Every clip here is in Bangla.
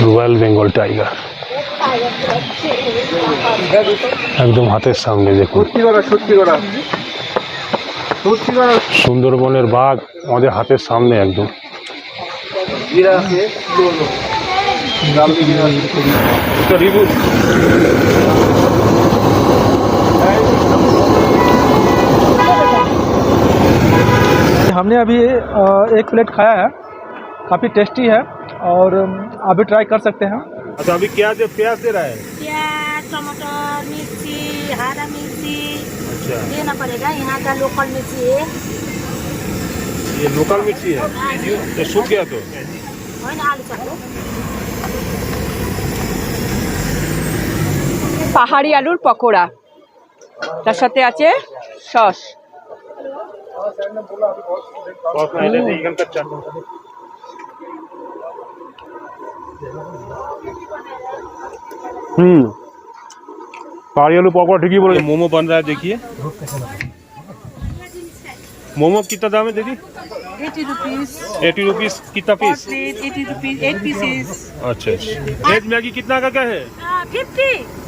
রয়্যাল বেঙ্গল টাইগার একদম হাতের সামনে দেখুন সত্যি করা সত্যি করা সত্যি করা সুন্দরবনের বাঘ আমাদের হাতের সামনে একদম জিরা আছে রিভিউ हमने अभी अ, एक प्लेट खाया है काफ़ी टेस्टी है और अम, आप भी ट्राई कर सकते हैं अच्छा अभी क्या दे प्याज दे रहा है प्याज टमाटर मिर्ची हरा मिर्ची अच्छा देना पड़ेगा यहाँ का लोकल मिर्ची है ये लोकल मिर्ची है ये सूख गया तो है ना आलू चक्को পাহাড়ি আলুর পকোড়া তার সাথে আছে সস हम्म पहाड़ी आलू पकौड़ा ठीक ही बोले मोमो बन रहा है देखिए मोमो कितना दाम है दीदी? एटी रुपीज़ एटी रुपीज़ कितना पीस एटी रुपीज़ पीसेस अच्छा अच्छा। मैगी कितना का क्या है?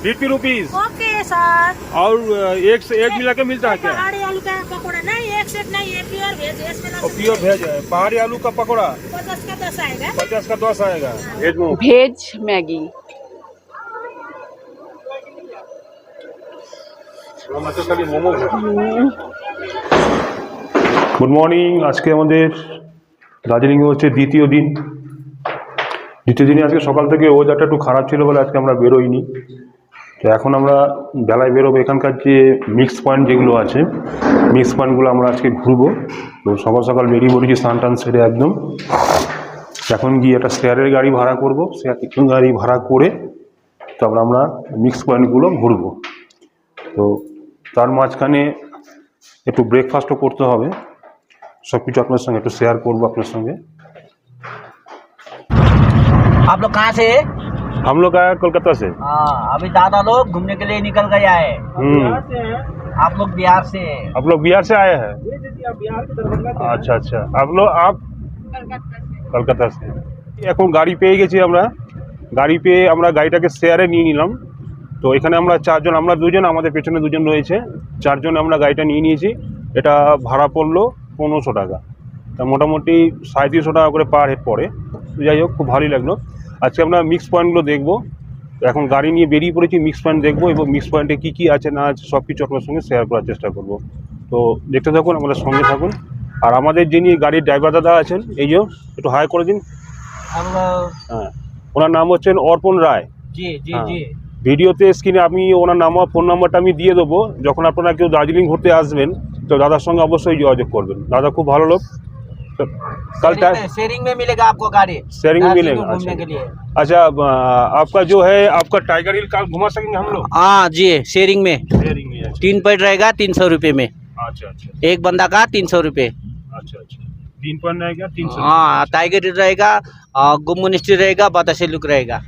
फिफ्टी रुपीज़ ओके सर और एक से एक मिला के मिलता है क्या? पहाड़ी आलू का पकौड़ा नहीं एक नहीं ये प्योर भेज प्योर भेज है। पहाड़ी आलू का पकौड़ा? पचास का दस आएगा। पचास का दस आएगा। भेज भेज मैगी मोमो গুড মর্নিং আজকে আমাদের দার্জিলিংয়ে হচ্ছে দ্বিতীয় দিন। দ্বিতীয় দিনে আজকে সকাল থেকে ওয়েদারটা একটু খারাপ ছিল বলে আজকে আমরা বেরোইনি। তো এখন আমরা বেলায় বেরোবো। এখানকার যে মিক্স পয়েন্ট যেগুলো আছে মিক্স পয়েন্টগুলো আমরা আজকে ঘুরবো। তো সকাল সকাল বেরিয়ে পড়েছি স্নান টান সেরে একদম। এখন গিয়ে একটা শেয়ারের গাড়ি ভাড়া করব। শেয়ার গাড়ি ভাড়া করে তারপর আমরা মিক্স পয়েন্টগুলো ঘুরবো। তো তার মাঝখানে একটু ব্রেকফাস্টও করতে হবে। সব কিছু আপনার সঙ্গে একটু শেয়ার করবো আপনার সঙ্গে आप लोग कहाँ से हम लोग आया कोलकाता से हाँ अभी दादा लोग घूमने के लिए निकल गया है हम्म आप लोग बिहार से आप लोग बिहार से आए हैं আচ্ছা আচ্ছা आप लोग आप কলকাতা से এখন গাড়ি পেয়ে গেছি আমরা গাড়ি পেয়ে আমরা গাড়িটাকে শেয়ারে নিয়ে নিলাম তো এখানে আমরা চারজন আমরা দুজন আমাদের পেছনে দুজন রয়েছে চারজন আমরা গাড়িটা নিয়ে নিয়েছি এটা ভাড়া পড়লো পনেরোশো টাকা। তা মোটামুটি সাড়ে তিনশো টাকা করে পার হেড পড়ে। যাই হোক খুব ভালোই লাগল। আজকে আমরা মিক্স পয়েন্টগুলো দেখব। এখন গাড়ি নিয়ে বেরিয়ে পড়েছি মিক্স পয়েন্ট দেখব এবং মিক্স পয়েন্টে কী কী আছে না আছে সব কিছু আপনার সঙ্গে শেয়ার করার চেষ্টা করব। তো দেখতে থাকুন আমাদের সঙ্গে থাকুন। আর আমাদের যিনি গাড়ির ড্রাইভার দাদা আছেন এই যে একটু হায় করে দিন। হ্যাঁ ওনার নাম হচ্ছেন অর্পণ রায়। হ্যাঁ। ভিডিওতে স্ক্রিনে আমি ওনার নাম ফোন নাম্বারটা আমি দিয়ে দেবো। যখন আপনারা কেউ দার্জিলিং ঘুরতে আসবেন তো দাদার সঙ্গে অবশ্যই যোগাযোগ করবেন দাদা খুব ভালো লোক তো কাল शेयरिंग में, शेयरिंग में मिलेगा आपको गाड़ी शेयरिंग में दार्जिलिंग मिलेगा, घूमने अच्छा। के लिए अच्छा अब, आ, आपका जो है आपका टाइगर हिल कार घुमा सकेंगे हम लोग हाँ जी शेयरिंग में शेयरिंग में अच्छा तीन पॉइंट रहेगा तीन सौ रुपये में अच्छा अच्छा एक बंदा का तीन सौ रुपये अच्छा अच्छा तीन पॉइंट रहेगा तीन सौ हाँ टाइगर हिल रहेगा गुम मिनिस्ट्री रहेगा बतासे लुक रहेगा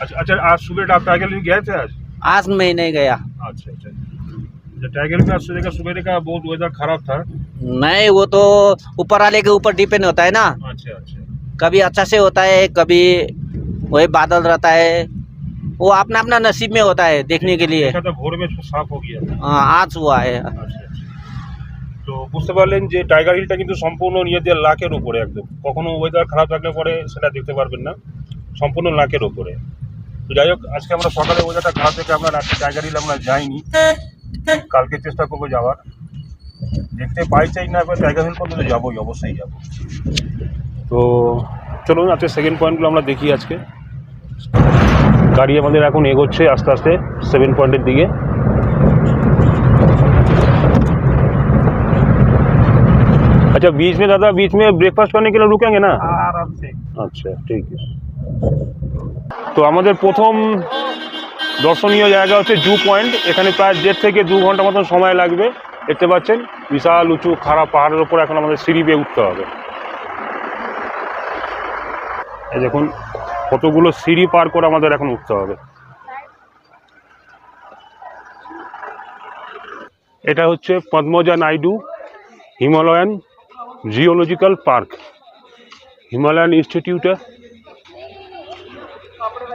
अच्छा अच्छा आज सुबह आप टाइगर हिल गए थे आज आज मैं नहीं गया अच्छा अच्छा अच्छा, टाइगर हिल में आज सुबह का सुबह का बहुत वेदर खराब था नहीं वो तो ऊपर वाले के ऊपर डिपेंड होता है ना अच्छा अच्छा कभी अच्छा से होता है कभी वही बादल रहता है वो अपना अपना नसीब में होता है देखने के लिए देखा था भोर में साफ हो गया था हाँ, आज हुआ है আচ্ছা আচ্ছা। তো বুঝতে পারলেন যে টাইগার হিলটা কিন্তু সম্পূর্ণ নিজেদের লাখের উপরে একদম কখনো ওয়েদার খারাপ থাকলে পরে সেটা দেখতে পারবেন না সম্পূর্ণ লাখের উপরে তো যাই হোক আজকে আমরা সকালে ওয়েদারটা খারাপ থেকে আমরা রাত্রে টাইগার হিল আমরা যাইনি কালকে চেষ্টা করবো যাওয়ার দেখতে পাই চাই না এবার টাইগার হিল পর্যন্ত যাবোই অবশ্যই যাবো তো চলুন আজকে সেকেন্ড পয়েন্টগুলো আমরা দেখি আজকে গাড়ি আমাদের এখন এগোচ্ছে আস্তে আস্তে সেভেন পয়েন্টের দিকে अच्छा बीच में दादा बीच में ब्रेकफास्ट करने के लिए रुकेंगे ना आराम से আচ্ছা ঠিক আছে তো আমাদের প্রথম দর্শনীয় জায়গা হচ্ছে জু পয়েন্ট। এখানে প্রায় দেড় থেকে দু ঘণ্টা মতন সময় লাগবে। দেখতে পাচ্ছেন, বিশাল উঁচু খারাপ পাহাড়ের ওপর এখন আমাদের সিঁড়ি বেয়ে উঠতে হবে। দেখুন, কতগুলো সিঁড়ি পার করে আমাদের এখন উঠতে হবে। এটা হচ্ছে Padmaja Naidu Himalayan geological park, Himalayan ইনস্টিটিউটে।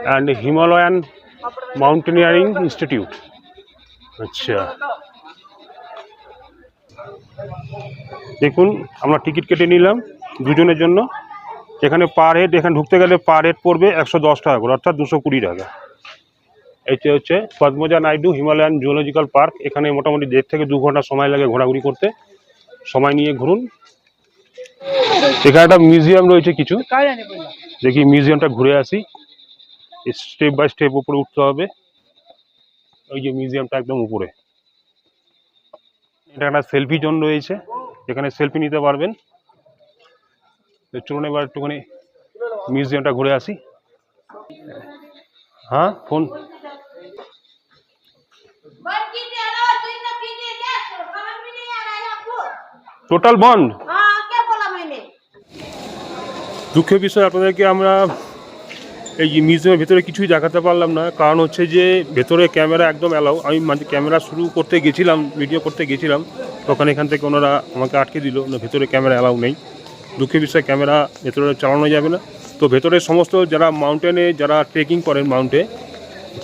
অ্যান্ড Himalayan Mountaineering ইনস্টিটিউট আচ্ছা। দেখুন আমরা টিকিট কেটে নিলাম দুজনের জন্য। এখানে পার হেড এখানে ঢুকতে গেলে পার হেড পড়বে একশো দশ টাকা করে অর্থাৎ দুশো কুড়ি টাকা। এইটা হচ্ছে Padmaja Naidu Himalayan zoological park এখানে মোটামুটি দেড় থেকে দু ঘণ্টা সময় লাগে ঘোরাঘুরি করতে। সময় নিয়ে ঘুরুন। এখানে একটা মিউজিয়াম রয়েছে কিছু। দেখি মিউজিয়ামটা ঘুরে আসি। স্টেপ বাই স্টেপ উপরে উঠতে হবে। ওই যে মিউজিয়ামটা একদম উপরে। এটা একটা সেলফি জোন রয়েছে এখানে সেলফি নিতে পারবেন। চলুন এবার একটুখানি মিউজিয়ামটা ঘুরে আসি। হ্যাঁ ফোন টোটাল বন্ধ দুঃখের বিষয় আপনাদেরকে আমরা এই মিউজিয়ামের ভেতরে কিছুই দেখাতে পারলাম না। কারণ হচ্ছে যে ভেতরে ক্যামেরা একদম অ্যালাউ আমি মাঝে ক্যামেরা শুরু করতে গেছিলাম ভিডিও করতে গেছিলাম। তখন এখান থেকে ওনারা আমাকে আটকে দিল না ভেতরে ক্যামেরা অ্যালাউ নেই। দুঃখের বিষয়ে ক্যামেরা ভেতরে চালানো যাবে না। তো ভেতরে সমস্ত যারা মাউন্টেনে যারা ট্রেকিং করেন মাউন্টে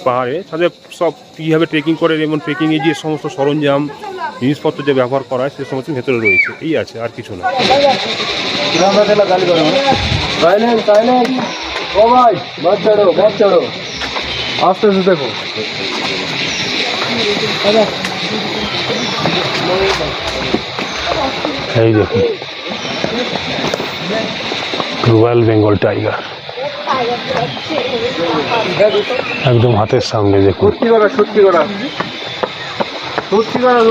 পাহাড়ে তাদের সব কীভাবে ট্রেকিং করেন এবং ট্রেকিংয়ে যে সমস্ত সরঞ্জাম জিনিসপত্র যে ব্যবহার করা হয় সে সমস্ত ভেতরে রয়েছে। এই আছে আর কিছু না। ও ভাই বাস ছাড়ো। বাস আস্তে আস্তে দেখো। এই দেখো। রয়্যাল বেঙ্গল টাইগার একদম হাতের সামনে দেখুন সত্যি করা সত্যি করা সত্যি করা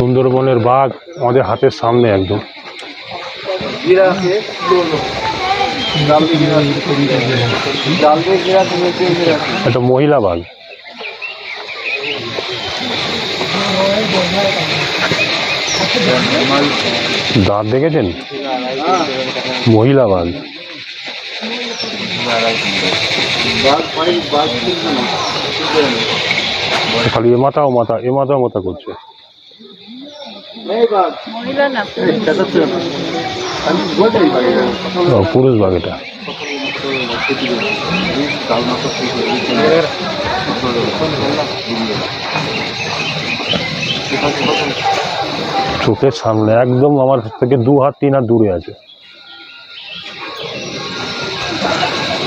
সুন্দরবনের বাঘ আমাদের হাতের সামনে একদম। একটা মহিলা বাঘ। দাঁত দেখেছেন? মহিলা বাঘ। খালি এ মাথা ও মাথা, এ মাথা মাথা করছে। পুরুষ? বাঘটা চোখের সামনে একদম আমার থেকে দু হাত তিন হাত দূরে আছে।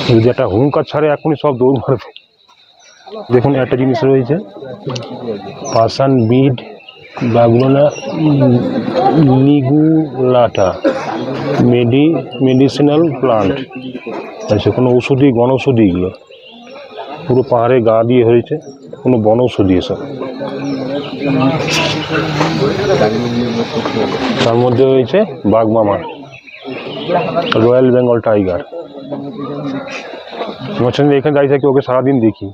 যদি একটা হুঙ্কার ছাড়ে এখনই সব দৌড় মারবে। দেখুন একটা জিনিস রয়েছে। পাসান বিড বাগলোনা লিগুলাটা মেডি, মেডিসিনাল প্লান্ট। আছে কোনো ওষুধি গণৌষধি এগুলো। পুরো পাহাড়ে গা দিয়ে হয়েছে, কোনো বনৌষধি এসব। তার মধ্যে রয়েছে বাঘমামা রয়্যাল বেঙ্গল টাইগার। এখানে দাঁড়িয়ে থাকি, ওকে সারাদিন দেখি।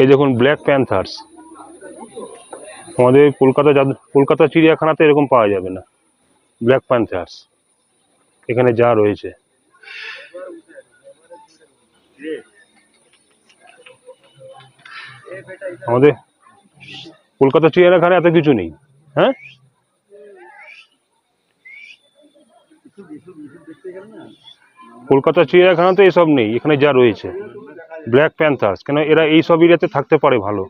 এই দেখুন ব্ল্যাক প্যান্থার্স আমাদের কলকাতা কলকাতা চিড়িয়াখানাতে এরকম পাওয়া যাবে না। ব্ল্যাক প্যান্থার্স এখানে যা রয়েছে। আমাদের কলকাতা চিড়িয়াখানা এত কিছু নেই। হ্যাঁ? কলকাতা চিড়িয়াখানাতে এসব নেই এখানে যা রয়েছে। ব্ল্যাক প্যান্থার্স কেন এরা এই সব এরিয়াতে থাকতে পারে ভালো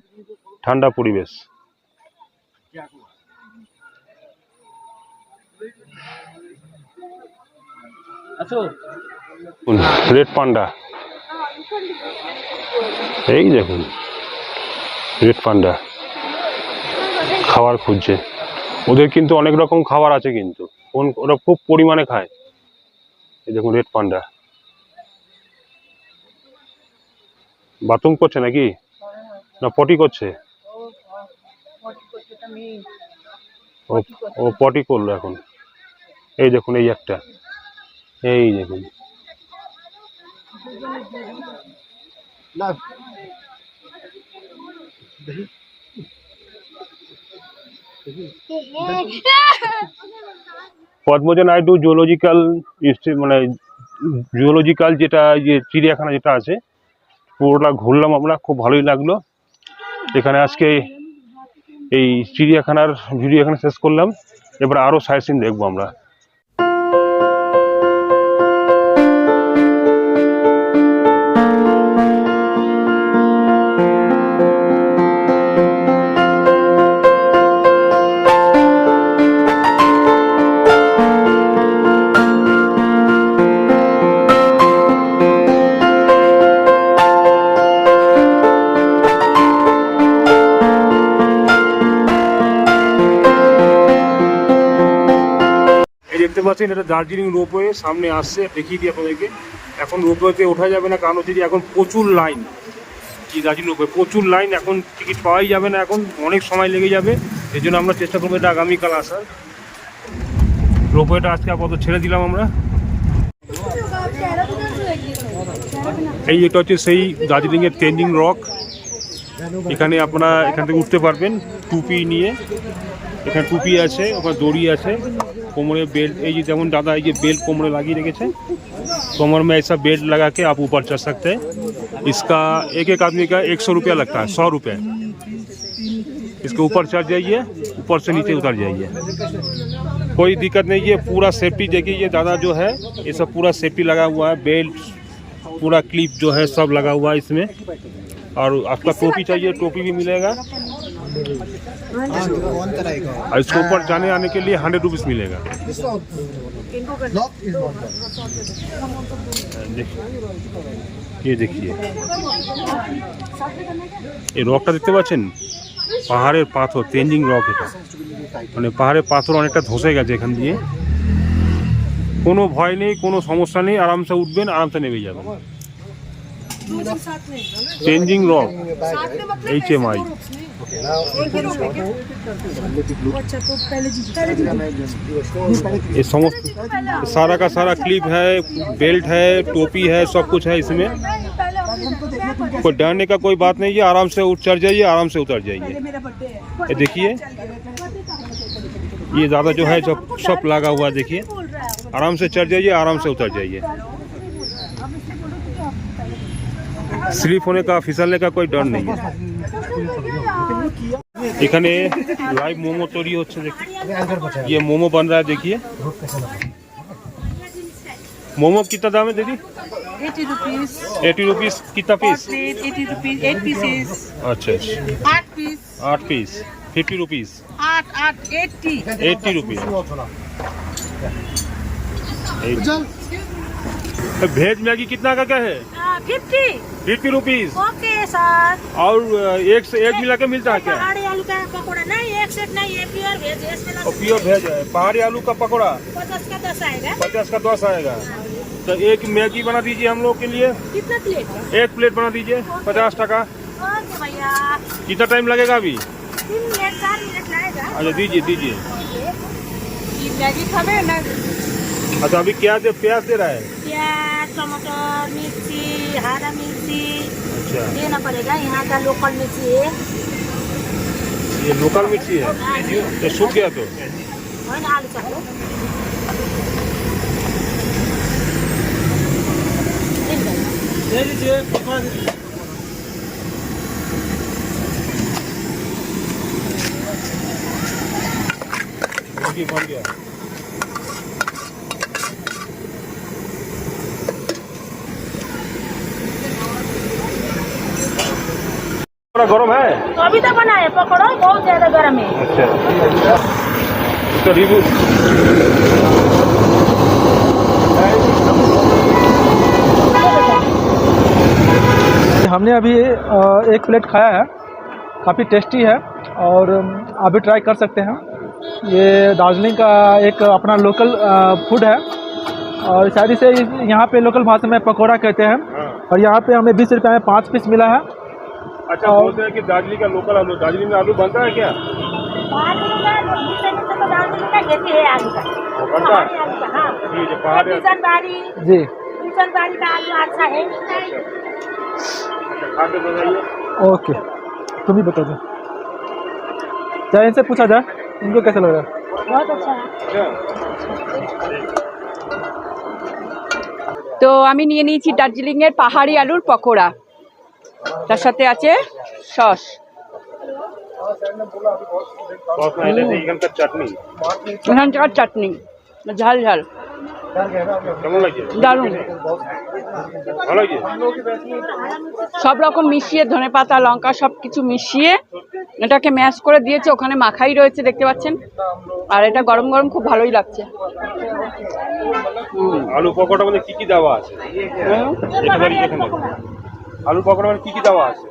ঠান্ডা পরিবেশ। রেড পান্ডা এই দেখুন রেড পান্ডা খাবার খুঁজছে। ওদের কিন্তু অনেক রকম খাবার আছে কিন্তু। কোন ওরা খুব পরিমাণে খায়। এই দেখুন রেড পান্ডা বাথরুম করছে নাকি? না পটি করছে? ও ও পটি করল এখন। এই দেখুন এই একটা। এই দেখুন। পদ্মজা নাইডু জুওলজিক্যাল মানে জুওলজিক্যাল যেটা যে চিড়িয়াখানা যেটা আছে, পুরোটা ঘুরলাম আমরা, খুব ভালোই লাগল। এখানে আজকে এই চিড়িয়াখানার ভিডিও এখানে শেষ করলাম। এবার আরও সাইট সিন দেখব আমরা। পাচ্ছেন, এটা দার্জিলিং রোপওয়ে সামনে আসছে, দেখিয়ে দিই আপনাদেরকে। এখন রোপওয়েতে ওঠা যাবে না, কারণ হচ্ছে এখন প্রচুর লাইন। কি দার্জিলিং রোপওয়ে, প্রচুর লাইন, এখন টিকিট পাওয়াই যাবে না এখন, অনেক সময় লেগে যাবে। এই জন্য আমরা চেষ্টা করব এটা আগামীকাল আসার। রোপওয়েটা আজকে আপাতত ছেড়ে দিলাম আমরা। এই এটা হচ্ছে সেই দার্জিলিংয়ের ট্রেন্ডিং রক এখানে আপনারা এখান থেকে উঠতে পারবেন, টুপি নিয়ে। এখানে টুপি আছে, ওখানে দড়ি আছে। कोमरे बेल्ट ये जमन दादा ये बेल्ट कोमरे लगी रखे कोमर में ऐसा बेल्ट लगा के आप ऊपर चढ़ सकते हैं इसका एक एक आदमी का एक सौ रुपया लगता है सौ रुपये इसके ऊपर चढ़ जाइए ऊपर से नीचे उतर जाइए कोई दिक्कत नहीं है पूरा सेफ्टी देखिए ये दादा जो है ये सब पूरा सेफ्टी लगा हुआ है बेल्ट पूरा क्लिप जो है सब लगा हुआ है इसमें और आपका टोपी चाहिए टोपी भी मिलेगा और इसके ऊपर जाने आने के लिए हंड्रेड रुपीज़ मिलेगा देखिए ये देखिए এই রকটা দেখতে পাচ্ছেন পাহাড়ের পাথর তেঞ্জিং রক এটা মানে পাহাড়ের পাথর অনেকটা ধসে গেছে এখান দিয়ে কোনো ভয় নেই কোনো সমস্যা নেই আরামসে উঠবেন আরামসে নেমে যাবেন Changing rock H M I ये समस्त सारा का सारा क्लिप है बेल्ट है, टोपी है, सब कुछ है इसमें। कोई डरने का कोई बात नहीं है, आराम से चढ़ जाइए, आराम से उतर जाइए। देखिए। ये ज़्यादा जो है, सब सब लगा हुआ देखिए। आराम से चढ़ जाइए, आराम से उतर जाइए। स्लिप होने का फिसलने का कोई डर नहीं है এখানে লাইভ মোমো তৈরি হচ্ছে দেখি ये मोमो बन रहा है देखिए मोमो कितना दाम है दीदी 80 rupees. एटी रुपीस कितना पीस Plate 80 rupees. 8 pieces. अच्छा अच्छा 8 piece. आठ piece fifty rupees 8 8 80. Eighty rupees veg Maggi कितना का क्या है? Fifty fifty rupees okay sir और एक से एक मिला के मिलता है क्या? पहाड़ी आलू का पकौड़ा नहीं एक सेट नहीं है प्योर है भेज है। पहाड़ी आलू का पकौड़ा? पचास का दस आएगा। पचास का दस आएगा। तो एक मैगी बना दीजिए हम लोग के लिए। कितना प्लेट एक प्लेट बना दीजिए पचास टका। भैया। कितना टाइम लगेगा अभी? तीन मिनट चार मिनट लगेगा। अच्छा दीजिए दीजिए। मैगी खावे ना? अच्छा अभी क्या दे प्याज दे रहा है? प्याज टमाटर मिर्ची हरा मिर्ची। अच्छा। देना पड़ेगा यहाँ का लोकल मिर्ची है। ये लोकल मिर्ची है? तो सूख गया तो? है आलू बन गया। थोड़ा गर्म है? तो अभी तो बना है पकौड़ा बहुत ज़्यादा गर्म है। अच्छा। इसका रिव्यू हमने अभी एक प्लेट खाया है। काफ़ी टेस्टी है और आप भी ट्राई कर सकते हैं। ये दार्जिलिंग का एक अपना लोकल फ़ूड है। और शायद इसे यहाँ पे लोकल भाषा में पकौड़ा कहते हैं। हाँ। और यहाँ पे हमें बीस रुपये में पाँच पीस मिला है। अच्छा बोलते हैं कि दार्जिलिंग का लोकल आलू दार्जिलिंग में आलू बनता है क्या दार्जिलिंग का लोकल से तो दार्जिलिंग का खेती है आलू का वो बनता है पहाड़ी आलू का हाँ ठीक है पहाड़ है। किशन बाड़ी जी किशन बाड़ी का आलू अच्छा है अच्छा खा के बताइए ओके तुम ही बता दो चाहे इनसे पूछा जाए इनको कैसा लग रहा है बहुत अच्छा है अच्छा তো আমি নিয়ে নিয়েছি দার্জিলিংয়ের পাহাড়ি আলুর পকোড়া তার সাথে আছে সস। এখানকার চাটনি। ঝাল ঝাল। দারুণ। সব রকম মিশিয়ে ধনে পাতা লঙ্কা সব কিছু মিশিয়ে এটাকে ম্যাশ করে দিয়েছে ওখানে মাখাই রয়েছে দেখতে পাচ্ছেন? আর এটা গরম গরম খুব ভালোই লাগছে। আলু পকোড়া কি কি দেওয়া আছে? আলু পকোড়া মধ্যে কি কি দেওয়া আছে?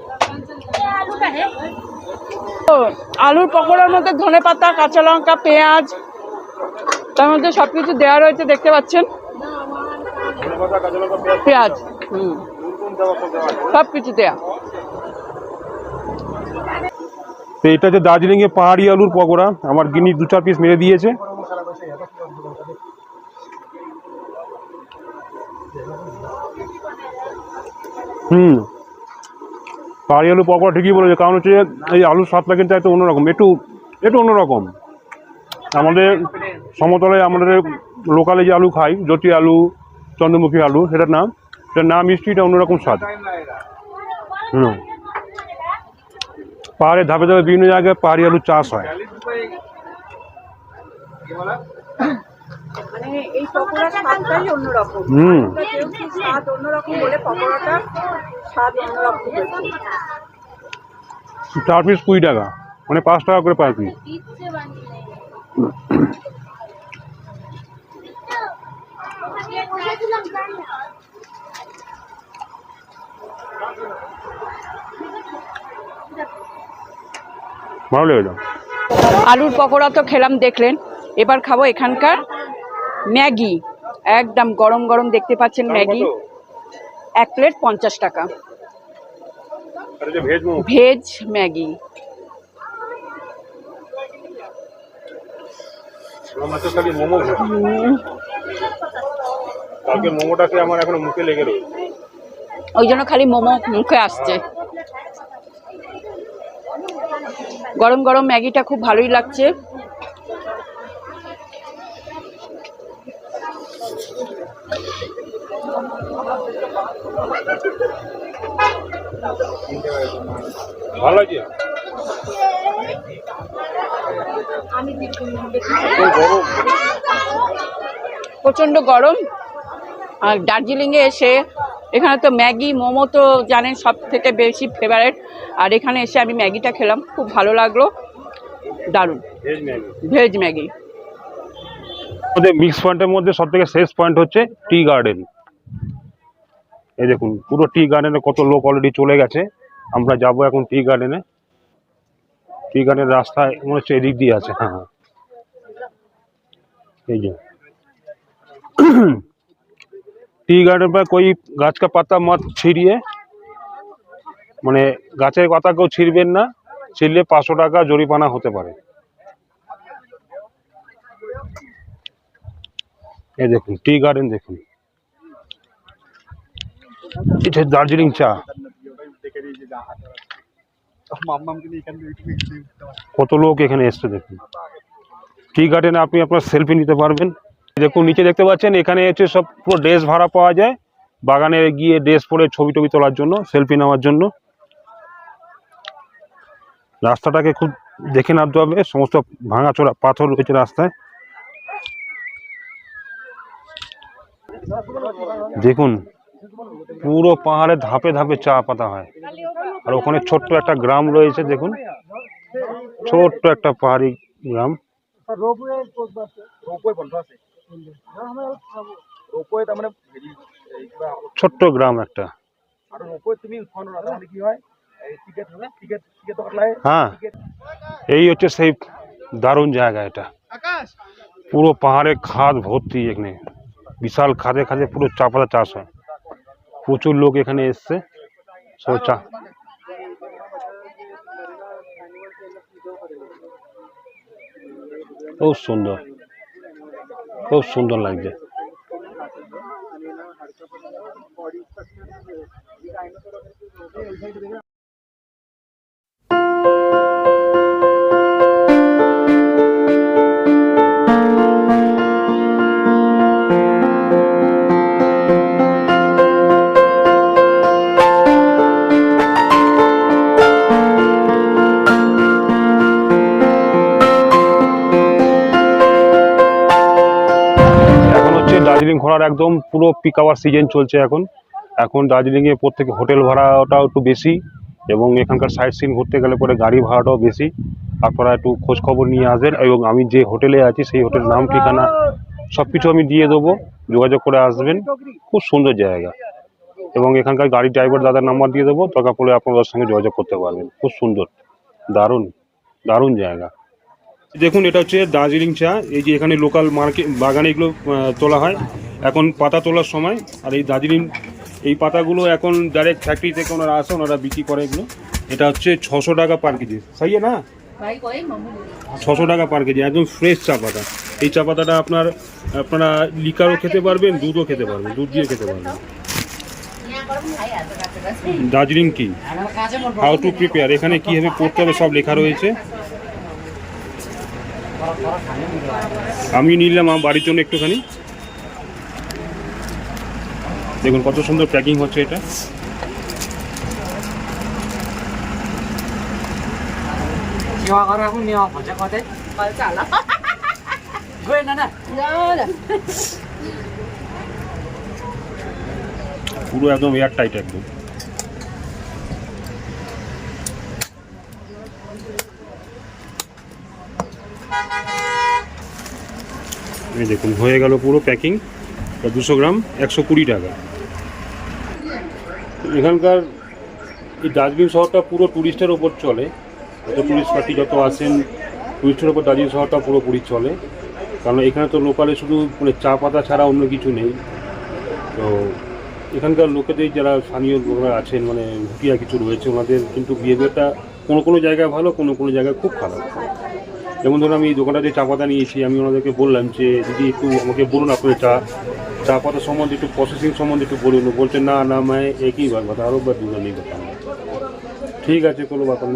আলুর পকোড়ার মধ্যে ধনে পাতা কাঁচা লঙ্কা পেঁয়াজ তার মধ্যে সব কিছু দেওয়া রয়েছে দেখতে পাচ্ছেন? ধনেপাতা কাঁচা লঙ্কা পেঁয়াজ পেঁয়াজ হুম নুন টুন সব দেওয়া আছে? সব কিছু দেওয়া তো এটা হচ্ছে দার্জিলিং এ পাহাড়ি আলুর পকোড়া। আমার গিনি দু চার পিস মেরে দিয়েছে। হুম। পাহাড়ি আলু, পকোড়া ঠিকই বলেছে, কারণ হচ্ছে এই আলুর স্বাদটা কিন্তু একটু অন্যরকম, একটু একটু অন্যরকম। আমাদের সমতলে আমাদের লোকালে যে আলু খাই, জ্যোতি আলু, চন্দ্রমুখী আলু, সেটার নাম সেটার নাম মিষ্টিটা অন্যরকম স্বাদ। হুম। পাহাড়ের ধাপে ধাপে বিভিন্ন জায়গায় পাহাড়ি আলু চাষ হয়। মানে এই পকোড়ার স্বাদটাই অন্যরকম। হুম। স্বাদ অন্যরকম বলে পকোড়াটা স্বাদ অন্যরকম চার পিস কুড়ি টাকা মানে পাঁচ টাকা করে পার পিস ভালো লেগেছে। আলুর পকোড়া তো খেলাম দেখলেন। এবার খাব এখানকার ম্যাগি। একদম গরম গরম দেখতে পাচ্ছেন ম্যাগি। এক প্লেট পঞ্চাশ টাকা। Veg Maggi. আমার তো খালি মোমো খেতে। কালকে মোমোটাকে আমার এখনও মুখে লেগে রয়েছে ওই জন্য খালি মোমো মুখে আসছে। গরম গরম ম্যাগিটা খুব ভালোই লাগছে। ভালো গরম। প্রচণ্ড গরম। আর দার্জিলিংয়ে এসে এখানে তো ম্যাগি মোমো তো জানেন সব থেকে বেশি ফেভারেট আর এখানে এসে আমি ম্যাগিটা খেলাম খুব ভালো লাগল। দারুণ। Veg Maggi. আমাদের মিক্স পয়েন্টের মধ্যে সব থেকে শেষ পয়েন্ট হচ্ছে টি গার্ডেন এই দেখুন পুরো টি গার্ডেনে কত লোক অলরেডি চলে গেছে আমরা যাব এখন টি গার্ডেনে টি গার্ডেনের রাস্তায় মনে হচ্ছে এদিক দিয়ে আছে হ্যাঁ হ্যাঁ। এই যে टी गार्डन पर कोई গাছ का পাতা মত ছিঁড়িয়ে মানে গাছের পাতা কেউ ছিঁড়বেন না ছিঁড়লে পাঁচশো টাকা জরিমানা হতে পারে এই দেখুন টি গার্ডেন দেখুন। এটা দার্জিলিং চা। কত লোক এখানে এসছে দেখুন। টি গার্ডেনে আপনি আপনার সেলফি নিতে পারবেন। দেখুন, নিচে দেখতে পাচ্ছেন, এখানে হচ্ছে সব পুরো ড্রেস ভাড়া পাওয়া যায়। বাগানে গিয়ে ড্রেস পরে ছবি টবি তোলার জন্য সেলফি নেওয়ার জন্য। রাস্তাটাকে খুব দেখে নামতে হবে। সমস্ত ভাঙাচোরা, পাথর রয়েছে রাস্তায়। দেখুন, পুরো পাহাড়ে ধাপে ধাপে চা পাতা হয়। আর ওখানে ছোট্ট একটা গ্রাম রয়েছে, দেখুন। ছোট্ট একটা পাহাড়ি গ্রাম। ছোট্ট গ্রাম একটা। হ্যাঁ এই হচ্ছে সেই দারুণ জায়গা এটা। পুরো পাহাড়ে খাদ ভর্তি এখানে। বিশাল খাদে খাদে পুরো চা পাতা চাষ হয়। প্রচুর লোক এখানে এসছে। সব চা খুব সুন্দর। খুব সুন্দর লাগছে। ঘোরার একদম পুরো পিক আওয়ার সিজন চলছে এখন। এখন দার্জিলিংয়ে প্রত্যেকে হোটেল ভাড়াটাও একটু বেশি এবং এখানকার সাইট সিন ঘুরতে গেলে পরে গাড়ি ভাড়াটাও বেশি। আপনারা একটু খোঁজ খবর নিয়ে আসবেন এবং আমি যে হোটেলে আছি সেই হোটেলের নাম, ঠিকানা সব কিছু আমি দিয়ে দেবো। যোগাযোগ করে আসবেন। খুব সুন্দর জায়গা। এবং এখানকার গাড়ি ড্রাইভার দাদার নাম্বার দিয়ে দেবো। দরকার পড়লে আপনারা ওর সঙ্গে যোগাযোগ করতে পারবেন। খুব সুন্দর। দারুণ। দারুণ জায়গা। দেখুন এটা হচ্ছে দার্জিলিং চা। এই যে এখানে লোকাল মার্কেট বাগানে এগুলো তোলা হয়। এখন পাতা তোলার সময় আর এই দার্জিলিং এই পাতাগুলো এখন ডাইরেক্ট ফ্যাক্টরি থেকে ওনারা আসে ওনারা বিক্রি করে এগুলো। এটা হচ্ছে ছশো টাকা পার কেজি। সাই না? ছশো টাকা পার কেজি একদম ফ্রেশ চা পাতা। এই চা পাতাটা আপনার আপনারা লিকারও খেতে পারবেন দুধও খেতে পারবেন দুধ দিয়ে খেতে পারবেন। দার্জিলিং কি? হাউ টু প্রিপেয়ার এখানে কীভাবে পড়তে হবে সব লেখা রয়েছে। আমি নিলাম, আমার বাড়ির জন্য একটুখানি। দেখুন কত সুন্দর প্যাকিং হচ্ছে এটা। পুরো একদম এয়ার টাইট একদম। এই দেখুন, হয়ে গেল পুরো প্যাকিং দুশো গ্রাম, একশো কুড়ি টাকা। এখানকার এই দার্জিলিং শহরটা পুরো ট্যুরিস্টের ওপর চলে। যত ট্যুরিস্ট পার্টি যত আসেন ট্যুরিস্টের ওপর দার্জিলিং শহরটা পুরোপুরি চলে। কারণ এখানে তো লোকালে শুধু মানে চা পাতা ছাড়া অন্য কিছু নেই। তো এখানকার লোকেদের যারা স্থানীয় লোকরা আছেন মানে ভুটিয়া কিছু রয়েছে ওনাদের, কিন্তু বিহেভিয়ারটা কোনো কোনো জায়গায় ভালো, কোনো কোনো জায়গায় খুব খারাপ। যেমন ধরুন আমি দোকানটাতে চা পাতা নিয়েছি, আমি ওনাদেরকে বললাম যে, দিদি একটু আমাকে বলুন আপনার চা। চা পাতা সম্বন্ধে একটু প্রসেসিং সম্বন্ধে একটু বলুন। বলছে, না না মায় একই কথা আরও বা দুজনেই নেই কথা ঠিক আছে, কোনো ব্যাপার